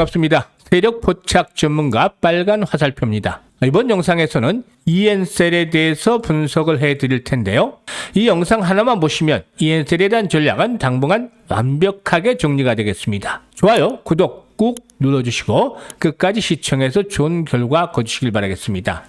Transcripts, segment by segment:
반갑습니다. 세력 포착 전문가 빨간 화살표입니다. 이번 영상에서는 EN셀에 대해서 분석을 해 드릴 텐데요. 이 영상 하나만 보시면 EN셀에 대한 전략은 당분간 완벽하게 정리가 되겠습니다. 좋아요, 구독 꾹 눌러주시고 끝까지 시청해서 좋은 결과 거두시길 바라겠습니다.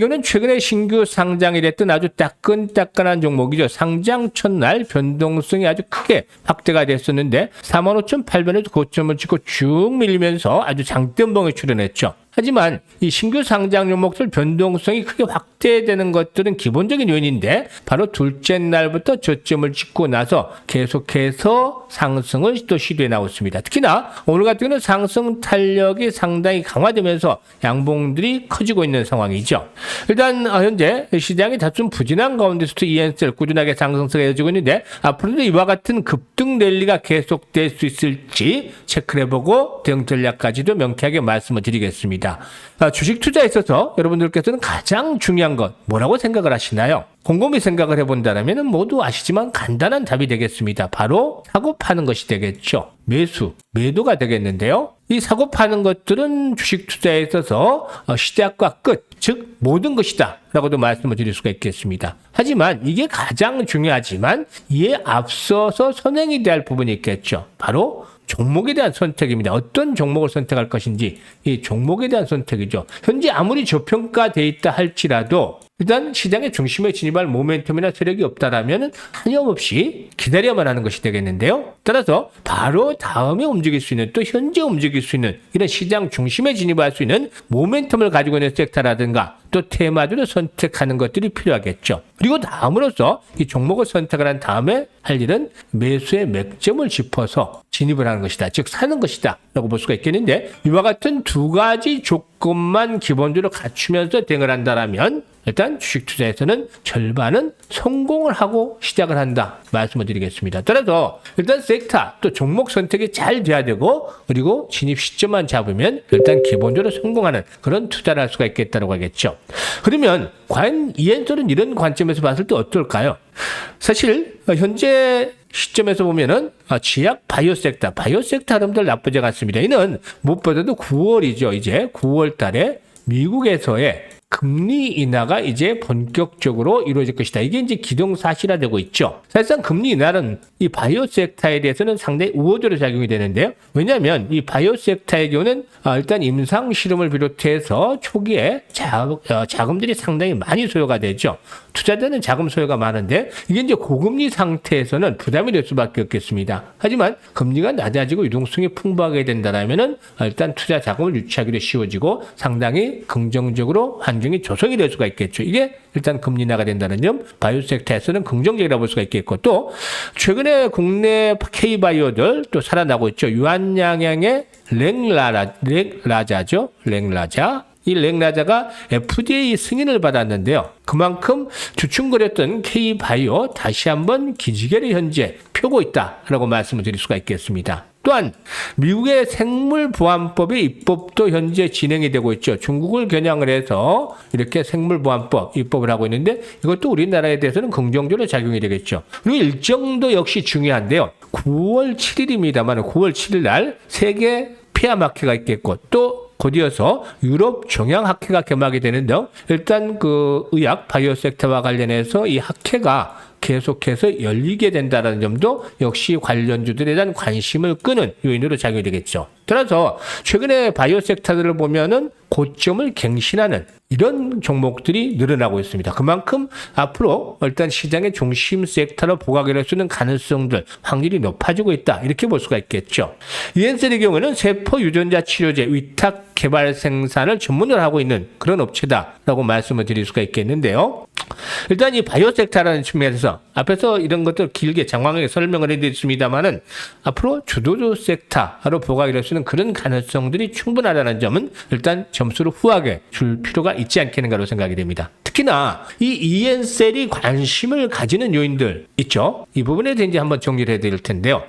경우는 최근에 신규 상장이 됐던 아주 따끈따끈한 종목이죠. 상장 첫날 변동성이 아주 크게 확대가 됐었는데 45,800원에서 고점을 찍고 쭉 밀리면서 아주 장대음봉에 출현했죠. 하지만 이 신규 상장 종목들 변동성이 크게 확대되는 것들은 기본적인 요인인데 바로 둘째 날부터 저점을 찍고 나서 계속해서 상승을 또 시도해 나왔습니다. 특히나 오늘 같은 경우는 상승 탄력이 상당히 강화되면서 양봉들이 커지고 있는 상황이죠. 일단 어, 현재 시장이 다좀 부진한 가운데서도 ENSL 꾸준하게 상승세가 이어지고 있는데 앞으로도 이와 같은 급등 랠리가 계속될 수 있을지 체크를 해보고 대응 전략까지도 명쾌하게 말씀을 드리겠습니다. 아, 주식 투자에 있어서 여러분들께서는 가장 중요한 것 뭐라고 생각을 하시나요? 곰곰이 생각을 해본다면 모두 아시지만 간단한 답이 되겠습니다. 바로 사고 파는 것이 되겠죠. 매수, 매도가 되겠는데요. 이 사고 파는 것들은 주식 투자에 있어서 어, 시작과 끝, 즉 모든 것이다 라고도 말씀을 드릴 수가 있겠습니다. 하지만 이게 가장 중요하지만 이에 앞서서 선행이 될 부분이 있겠죠. 바로 종목에 대한 선택입니다. 어떤 종목을 선택할 것인지 이 종목에 대한 선택이죠. 현재 아무리 저평가돼 있다 할지라도 일단 시장의 중심에 진입할 모멘텀이나 세력이 없다라면 하염없이 기다려야만 하는 것이 되겠는데요. 따라서 바로 다음에 움직일 수 있는 또 현재 움직일 수 있는 이런 시장 중심에 진입할 수 있는 모멘텀을 가지고 있는 섹터라든가 또 테마들을 선택하는 것들이 필요하겠죠. 그리고 다음으로서 이 종목을 선택을 한 다음에 할 일은 매수의 맥점을 짚어서 진입을 하는 것이다. 즉 사는 것이다. 라고 볼 수가 있겠는데 이와 같은 두 가지 조건만 기본적으로 갖추면서 대응을 한다라면 일단 주식 투자에서는 절반은 성공을 하고 시작을 한다 말씀을 드리겠습니다. 따라서 일단 섹터 또 종목 선택이 잘 돼야 되고 그리고 진입 시점만 잡으면 일단 기본적으로 성공하는 그런 투자를 할 수가 있겠다고 하겠죠. 그러면 과연 이엔솔은 이런 관점에서 봤을 때 어떨까요? 사실 현재 시점에서 보면은 지약 바이오 섹터, 바이오 섹터 여러분들 나쁘지 않습니다. 이는 무엇보다도 9월이죠. 이제 9월 달에 미국에서의 금리 인하가 이제 본격적으로 이루어질 것이다. 이게 이제 기동사실화되고 있죠. 사실상 금리 인하는 이 바이오 섹터에 대해서는 상당히 우호적으로 작용이 되는데요. 왜냐하면 이 바이오 섹터의 경우는 아, 일단 임상 실험을 비롯해서 초기에 어, 자금들이 상당히 많이 소요가 되죠. 투자자는 자금 소요가 많은데 이게 이제 고금리 상태에서는 부담이 될 수밖에 없겠습니다. 하지만 금리가 낮아지고 유동성이 풍부하게 된다면은 일단 투자 자금을 유치하기도 쉬워지고 상당히 긍정적으로 환경이 조성이 될 수가 있겠죠. 이게 일단 금리 나가 된다는 점 바이오 섹터에서는 긍정적이라고 볼 수가 있겠고 또 최근에 국내 K바이오들 또 살아나고 있죠. 유한 양양의 랭라라 랭라자죠. 랭라자 이 랭라자가 FDA 승인을 받았는데요. 그만큼 주춤거렸던 K바이오 다시 한번 기지개를 현재 펴고 있다라고 말씀을 드릴 수가 있겠습니다. 또한 미국의 생물보안법의 입법도 현재 진행이 되고 있죠. 중국을 겨냥을 해서 이렇게 생물보안법 입법을 하고 있는데 이것도 우리나라에 대해서는 긍정적으로 작용이 되겠죠. 그리고 일정도 역시 중요한데요. 9월 7일입니다만 9월 7일 날 세계 마케가 있겠고 또 곧이어서 유럽 종양 학회가 개막이 되는데 일단 그 의학 바이오 섹터와 관련해서 이 학회가 계속해서 열리게 된다는 점도 역시 관련주들에 대한 관심을 끄는 요인으로 작용이 되겠죠. 따라서 최근에 바이오 섹터들을 보면은 고점을 갱신하는 이런 종목들이 늘어나고 있습니다. 그만큼 앞으로 일단 시장의 중심 섹터로 부각이 될수 있는 가능성들, 확률이 높아지고 있다. 이렇게 볼 수가 있겠죠. 이엔셀의 경우는 세포 유전자 치료제 위탁 개발 생산을 전문으로 하고 있는 그런 업체다라고 말씀을 드릴 수가 있겠는데요. 일단 이 바이오 섹터라는 측면에서 앞에서 이런 것들 길게 장황하게 설명을 해드렸습니다만은 앞으로 주도주 섹터로 부각이 될수 있는 그런 가능성들이 충분하다는 점은 일단 점수를 후하게 줄 필요가 있지 않겠는가로 생각이 됩니다. 특히나 이 EN셀이 관심을 가지는 요인들 있죠. 이 부분에 대해 이제 한번 정리를 해드릴 텐데요.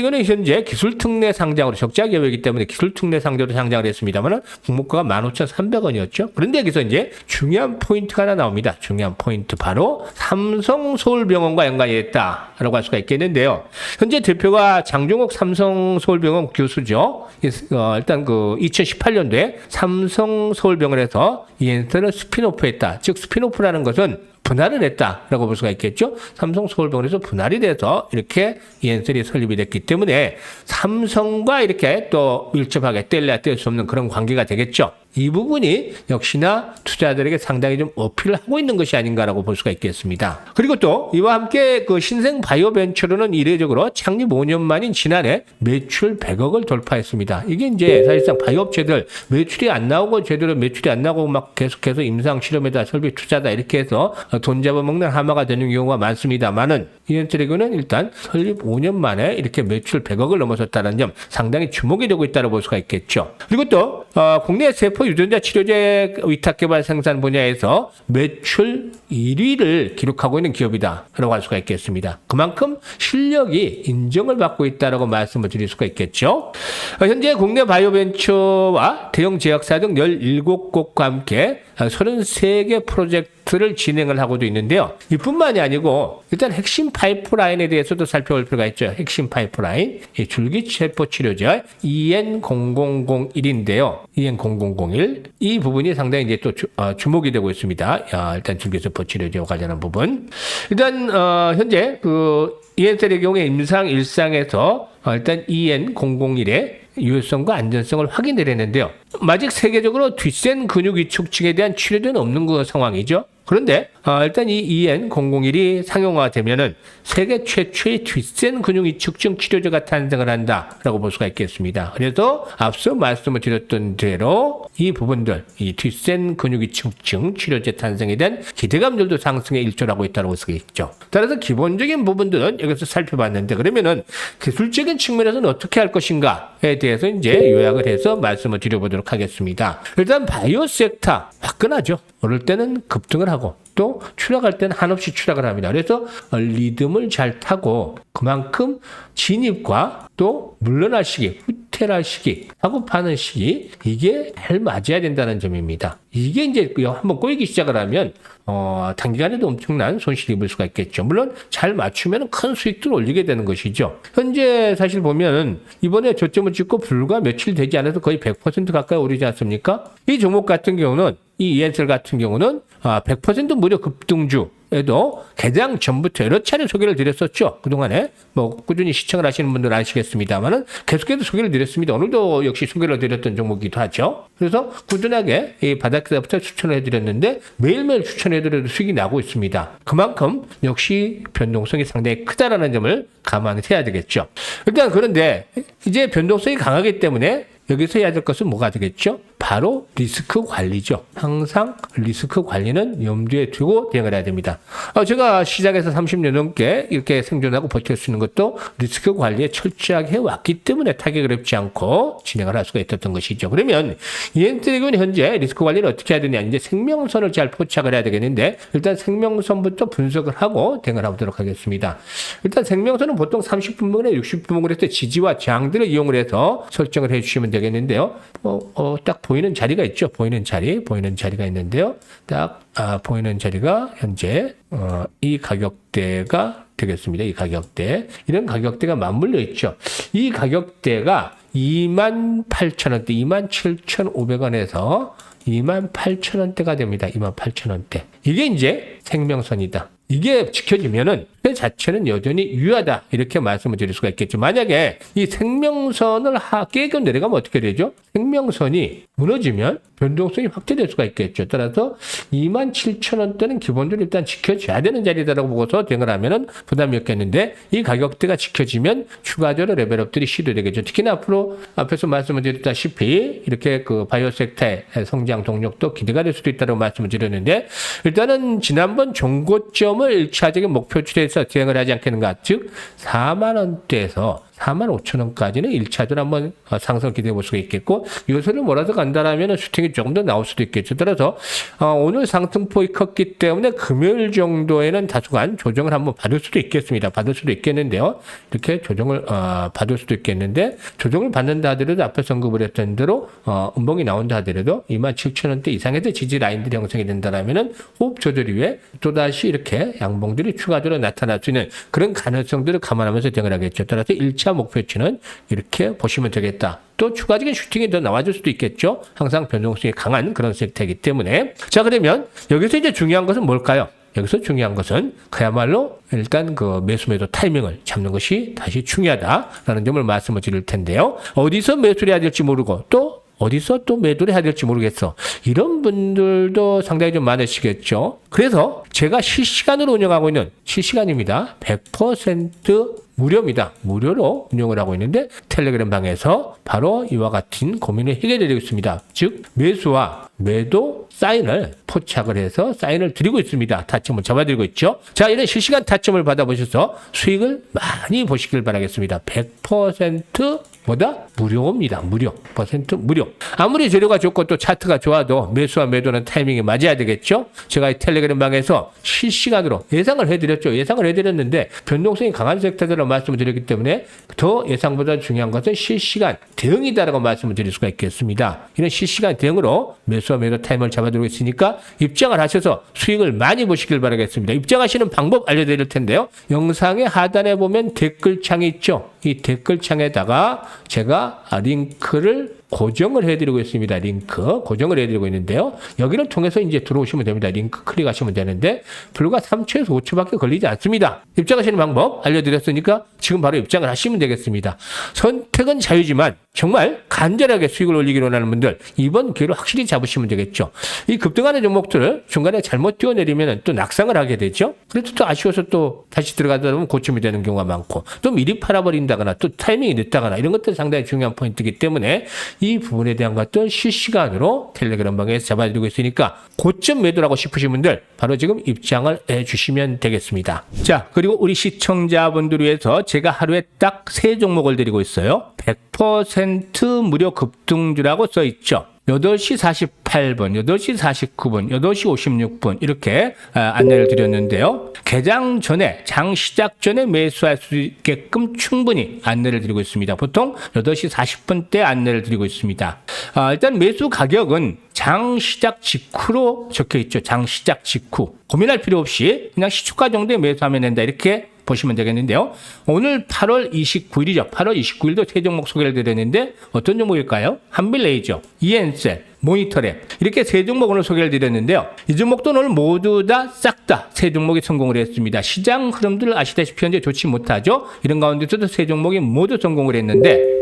경우는 현재 기술특례 상장으로 적자 기업이기 때문에 기술특례 상장으로 상장을 했습니다만 공모가가 15,300원이었죠. 그런데 여기서 이제 중요한 포인트가 하나 나옵니다. 중요한 포인트 바로 삼성 서울병원과 연관이 있다라고 할 수가 있겠는데요. 현재 대표가 장종욱 삼성 서울병원 교수죠. 어, 일단 그 2018년도에 삼성 서울병원에서 이엔스를 스피노프했다. 즉 스피노프라는 것은 분할을 했다라고 볼 수가 있겠죠. 삼성 서울병원에서 분할이 돼서 이렇게 이엔셀이 설립이 됐기 때문에 삼성과 이렇게 또 밀접하게 뗄래야 뗄 수 없는 그런 관계가 되겠죠. 이 부분이 역시나 투자자들에게 상당히 좀 어필을 하고 있는 것이 아닌가라고 볼 수가 있겠습니다. 그리고 또 이와 함께 그 신생 바이오 벤처로는 이례적으로 창립 5년 만인 지난해 매출 100억을 돌파했습니다. 이게 이제 사실상 바이오 업체들 매출이 안 나오고 제대로 매출이 안 나오고 막 계속해서 임상 실험에다 설비 투자다 이렇게 해서 돈 잡아먹는 하마가 되는 경우가 많습니다만은 이엔트리그는 일단 설립 5년 만에 이렇게 매출 100억을 넘어섰다는 점 상당히 주목이 되고 있다고 볼 수가 있겠죠. 그리고 또 어, 국내 세포 유전자 치료제 위탁 개발 생산 분야에서 매출 1위를 기록하고 있는 기업이다라고 할 수가 있겠습니다. 그만큼 실력이 인정을 받고 있다라고 말씀을 드릴 수가 있겠죠. 어, 현재 국내 바이오벤처와 대형 제약사 등 17곳과 함께 33개 프로젝트 를 진행을 하고도 있는데요. 이뿐만이 아니고 일단 핵심 파이프라인에 대해서도 살펴볼 필요가 있죠. 핵심 파이프라인 이 줄기세포 치료제 EN0001인데요. EN0001 이 부분이 상당히 이제 또 주, 어, 주목이 되고 있습니다. 야, 일단 줄기세포 치료제와 관련한 부분. 일단 어, 현재 그 EN셀의 경우에 임상 일상에서 어, 일단 EN001의 유효성과 안전성을 확인을 했는데요. 아직 세계적으로 뒷센 근육 위축증에 대한 치료제는 없는 그 상황이죠. 그런데 어, 일단 이 EN001이 상용화되면은 세계 최초의 뒷센 근육 위축증 치료제가 탄생을 한다라고 볼 수가 있겠습니다. 그래서 앞서 말씀을 드렸던 대로 이 부분들, 이 뒷센 근육 위축증 치료제 탄생에 대한 기대감들도 상승에 일조하고 있다고 볼 수가 있죠. 따라서 기본적인 부분들은 여기서 살펴봤는데 그러면은 기술적인 측면에서는 어떻게 할 것인가에 대해서 이제 요약을 해서 말씀을 드려보도록 하겠습니다. 일단 바이오 섹터 화끈하죠. 오를 때는 급등을 하고 또 추락할 때는 한없이 추락을 합니다. 그래서 리듬을 잘 타고 그만큼 진입과 또 물러날 시기, 후퇴할 시기, 하고 파는 시기 이게 잘 맞아야 된다는 점입니다. 이게 이제 한번 꼬이기 시작을 하면 어, 단기간에도 엄청난 손실을 입을 수가 있겠죠. 물론 잘 맞추면 큰 수익도 올리게 되는 것이죠. 현재 사실 보면 이번에 저점을 찍고 불과 며칠 되지 않아서 거의 100% 가까이 오르지 않습니까? 이 종목 같은 경우는 이 이엔셀 같은 경우는 아, 100% 무려 급등주 에도 개장 전부터 여러 차례 소개를 드렸었죠. 그동안에 뭐 꾸준히 시청을 하시는 분들 아시겠습니다만은 계속해서 소개를 드렸습니다. 오늘도 역시 소개를 드렸던 종목이기도 하죠. 그래서 꾸준하게 이 바닥에서부터 추천을 해드렸는데 매일매일 추천해드려도 수익이 나고 있습니다. 그만큼 역시 변동성이 상당히 크다라는 점을 감안해야 되겠죠. 일단 그런데 이제 변동성이 강하기 때문에 여기서 해야 될 것은 뭐가 되겠죠? 바로 리스크 관리죠. 항상 리스크 관리는 염두에 두고 대응을 해야 됩니다. 어, 제가 시작해서 30년 넘게 이렇게 생존하고 버틸 수 있는 것도 리스크 관리에 철저하게 해왔기 때문에 타격을 입지 않고 진행을 할 수가 있었던 것이죠. 그러면 이엔트릭은 현재 리스크 관리를 어떻게 해야 되냐. 이제 생명선을 잘 포착을 해야 되겠는데 일단 생명선부터 분석을 하고 대응을 해보도록 하겠습니다. 일단 생명선은 보통 30분분에 60분분을 해서 지지와 저항들을 이용을 해서 설정을 해주시면 되겠는데요. 어, 어, 딱 보이는 자리가 있죠. 보이는 자리, 보이는 자리가 있는데요. 딱 아, 보이는 자리가 현재 어, 이 가격대가 되겠습니다. 이 가격대 이런 가격대가 맞물려 있죠. 이 가격대가 28,000원대, 27,500원에서 28,000원대가 됩니다. 28,000원대. 이게 이제 생명선이다. 이게 지켜지면은 그 자체는 여전히 유효하다 이렇게 말씀을 드릴 수가 있겠죠. 만약에 이 생명선을 하, 깨고 내려가면 어떻게 되죠? 생명선이 무너지면 변동성이 확대될 수가 있겠죠. 따라서 27,000원대는 기본적으로 일단 지켜줘야 되는 자리다라고 보고서 대응을 하면은 부담이 없겠는데 이 가격대가 지켜지면 추가적으로 레벨업들이 시도되겠죠. 특히나 앞으로 앞에서 말씀을 드렸다시피 이렇게 그 바이오 섹터의 성장 동력도 기대가 될 수도 있다고 말씀을 드렸는데 일단은 지난번 종고점 을 1차적인 목표치에서 대응을 하지 않겠는가. 즉 4만 원대에서 4만 5천 원까지는 1차전 한번 어, 상승 기대해 볼 수가 있겠고 요소를 몰아서 간다라면 슈팅이 조금 더 나올 수도 있겠죠. 따라서 어, 오늘 상승폭이 컸기 때문에 금요일 정도에는 다소간 조정을 한번 받을 수도 있겠습니다. 받을 수도 있겠는데요. 이렇게 조정을 어, 받을 수도 있겠는데 조정을 받는다 하더라도 앞에서 언급을 했던 대로 어, 음봉이 나온다 하더라도 2만 7천 원대 이상에서 지지 라인들이 형성이 된다라면은 호흡 조절 이후에 또다시 이렇게 양봉들이 추가적으로 나타날 수 있는 그런 가능성들을 감안하면서 대응을 하겠죠. 따라서 1차 목표치는 이렇게 보시면 되겠다. 또 추가적인 슈팅이 더 나와줄 수도 있겠죠. 항상 변동성이 강한 그런 섹터이기 때문에. 자, 그러면 여기서 이제 중요한 것은 뭘까요? 여기서 중요한 것은 그야말로 일단 그 매수 매도 타이밍을 잡는 것이 다시 중요하다라는 점을 말씀을 드릴 텐데요. 어디서 매수를 해야 될지 모르고 또 어디서 또 매도를 해야 될지 모르겠어. 이런 분들도 상당히 좀 많으시겠죠. 그래서 제가 실시간으로 운영하고 있는 실시간입니다. 100% 무료입니다. 무료로 운영을 하고 있는데 텔레그램 방에서 바로 이와 같은 고민을 해결해 드리고 있습니다. 즉 매수와 매도 사인을 포착을 해서 사인을 드리고 있습니다. 타점을 잡아드리고 있죠. 자, 이런 실시간 타점을 받아보셔서 수익을 많이 보시길 바라겠습니다. 100% 뭐다? 무료입니다. 무료. 퍼센트 무료. 아무리 재료가 좋고 또 차트가 좋아도 매수와 매도는 타이밍이 맞아야 되겠죠? 제가 이 텔레그램 방에서 실시간으로 예상을 해드렸죠. 예상을 해드렸는데 변동성이 강한 섹터들을 말씀을 드렸기 때문에 더 예상보다 중요한 것은 실시간 대응이다라고 말씀을 드릴 수가 있겠습니다. 이런 실시간 대응으로 매수와 매도 타임을 잡아 드리고 있으니까 입장을 하셔서 수익을 많이 보시길 바라겠습니다. 입장하시는 방법 알려드릴 텐데요. 영상의 하단에 보면 댓글창이 있죠. 이 댓글창에다가 제가 링크를 고정을 해드리고 있습니다. 링크 고정을 해드리고 있는데요. 여기를 통해서 이제 들어오시면 됩니다. 링크 클릭하시면 되는데 불과 3초에서 5초밖에 걸리지 않습니다. 입장하시는 방법 알려드렸으니까 지금 바로 입장을 하시면 되겠습니다. 선택은 자유지만 정말 간절하게 수익을 올리기로 원하는 분들 이번 기회로 확실히 잡으시면 되겠죠. 이 급등하는 종목들을 중간에 잘못 뛰어내리면 또 낙상을 하게 되죠. 그래도 또 아쉬워서 또 다시 들어가다 보면 고침이 되는 경우가 많고 또 미리 팔아버린다거나 또 타이밍이 늦다거나 이런 것들 상당히 중요한 포인트이기 때문에 이 부분에 대한 것들 실시간으로 텔레그램 방에서 잡아드리고 있으니까 고점 매도라고 싶으신 분들 바로 지금 입장을 해주시면 되겠습니다. 자 그리고 우리 시청자분들 위해서 제가 하루에 딱 세 종목을 드리고 있어요. 100% 무료 급등주라고 써 있죠. 8시 48분, 8시 49분, 8시 56분 이렇게 아, 안내를 드렸는데요. 개장 전에 장 시작 전에 매수할 수 있게끔 충분히 안내를 드리고 있습니다. 보통 8시 40분 때 안내를 드리고 있습니다. 아, 일단 매수 가격은 장 시작 직후로 적혀 있죠. 장 시작 직후. 고민할 필요 없이 그냥 시초가 정도에 매수하면 된다. 이렇게 보시면 되겠는데요. 오늘 8월 29일이죠. 8월 29일도 세 종목 소개를 드렸는데 어떤 종목일까요? 한빌레이죠. 이엔셀, 모니터랩 이렇게 세 종목 오늘 소개를 드렸는데요. 이 종목도 오늘 모두 다 싹 다 세 종목이 성공을 했습니다. 시장 흐름들을 아시다시피 현재 좋지 못하죠. 이런 가운데서도 세 종목이 모두 성공을 했는데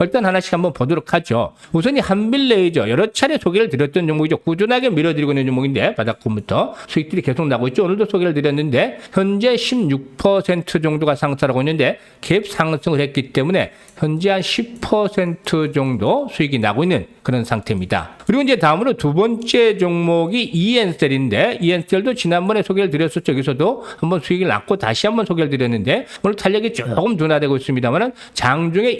일단 하나씩 한번 보도록 하죠. 우선 이 한빌레이저 여러 차례 소개를 드렸던 종목이죠. 꾸준하게 밀어드리고 있는 종목인데 바닥부터 수익들이 계속 나고 있죠. 오늘도 소개를 드렸는데 현재 16% 정도가 상승하고 있는데 갭 상승을 했기 때문에 현재 한 10% 정도 수익이 나고 있는 그런 상태입니다. 그리고 이제 다음으로 두 번째 종목이 이엔셀인데 이엔셀도 지난번에 소개를 드렸었죠. 여기서도 한번 수익을 났고 다시 한번 소개를 드렸는데 오늘 탄력이 조금 둔화되고 있습니다만 장중에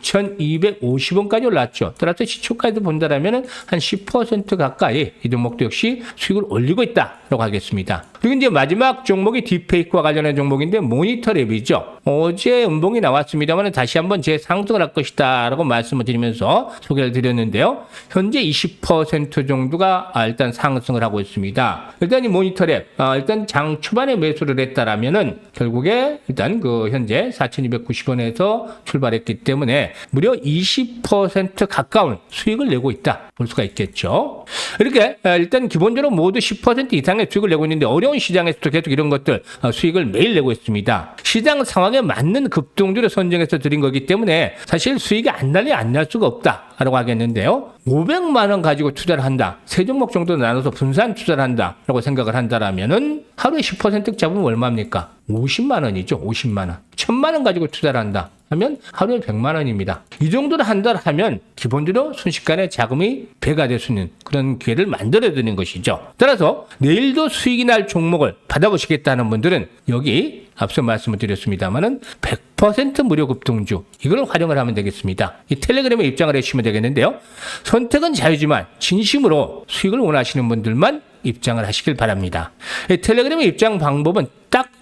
29,250원까지 올랐죠. 따라서 시초까지 본다라면 한 10% 가까이 이 종목도 역시 수익을 올리고 있다라고 하겠습니다. 그리고 이제 마지막 종목이 딥페이크와 관련된 종목인데 모니터 랩이죠. 어제 음봉이 나왔습니다만 다시 한번 재상승을 할 것이다 라고 말씀을 드리면서 소개를 드렸는데요. 현재 20% 정도가 아, 일단 상승을 하고 있습니다. 일단 이 모니터랩 아, 일단 장 초반에 매수를 했다라면은 결국에 일단 그 현재 4,290원에서 출발했기 때문에 무려 20% 가까운 수익을 내고 있다 볼 수가 있겠죠. 이렇게 아, 일단 기본적으로 모두 10% 이상의 수익을 내고 있는데 어려운 시장에서도 계속 이런 것들 아, 수익을 매일 내고 있습니다. 시장 상황에 맞는 급등주를 선정해서 드린 거기 때문에 사실 수익이 안 날리 안 날 수가 없다라고 하겠는데요. 500만 원 가지고 투자를 한다. 세 종목 정도 나눠서 분산 투자를 한다라고 생각을 한다라면은 하루에 10% 잡으면 얼마입니까? 50만 원이죠. 50만 원. 1000만 원 가지고 투자를 한다. 하면 하루에 100만 원입니다. 이 정도를 한달 하면 기본적으로 순식간에 자금이 배가 될 수 있는 그런 기회를 만들어 드리는 것이죠. 따라서 내일도 수익이 날 종목을 받아보시겠다는 분들은 여기 앞서 말씀을 드렸습니다만은 100% 무료 급등주 이걸 활용을 하면 되겠습니다. 이 텔레그램에 입장을 해주시면 되겠는데요. 선택은 자유지만 진심으로 수익을 원하시는 분들만 입장을 하시길 바랍니다. 이 텔레그램의 입장 방법은 딱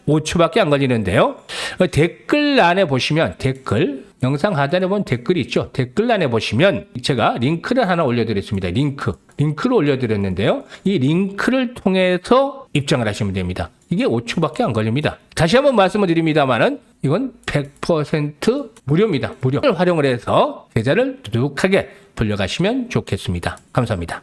5초밖에 안 걸리는데요. 어, 댓글란에 보시면 댓글 영상 하단에 보면 댓글이 있죠. 댓글란에 보시면 제가 링크를 하나 올려드렸습니다. 링크 링크를 올려드렸는데요. 이 링크를 통해서 입장을 하시면 됩니다. 이게 5초밖에 안 걸립니다. 다시 한번 말씀을 드립니다만은 이건 100% 무료입니다. 무료. 활용을 해서 계좌를 두둑하게 돌려가시면 좋겠습니다. 감사합니다.